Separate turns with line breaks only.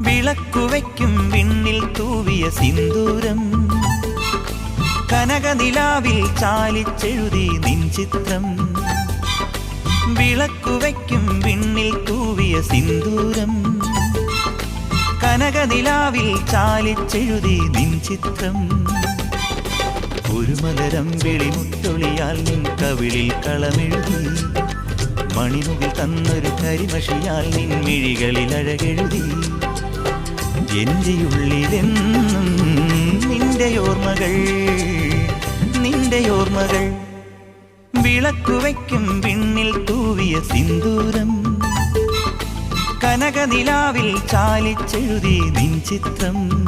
വിളക്കുവയ്ക്കും വിണ്ണിൽ തൂവിയ സിന്ദൂരം. കനകനിലാവിൽ ചാലിച്ചെഴുതി നിൻ ചിത്രം വിളക്കുവയ്ക്കും വിണ്ണിൽ തൂവിയ സിന്ദൂരം. കനകനിലാവിൽ ചാലിച്ചെഴുതി നിൻ ചിത്രം ഒരു മലരം വെളിമുത്തൊളിയാൽ നിൻ കവിളിൽ കളമെഴുതി. മണിമുകിൽ തന്നൊരു കരിമഷിയാൽ നിൻ മിഴികളിൽ അഴകെഴുതി. എന്റെ ഉള്ളിലെന്നും നിന്റെ ഓർമ്മകൾ നിന്റെ ഓർമ്മകൾ വിളക്കുവയ്ക്കും വിണ്ണിൽ തൂവിയ സിന്ദൂരം. കനകനിലാവിൽ ചാലിച്ചെഴുതി നിൻ ചിത്രം.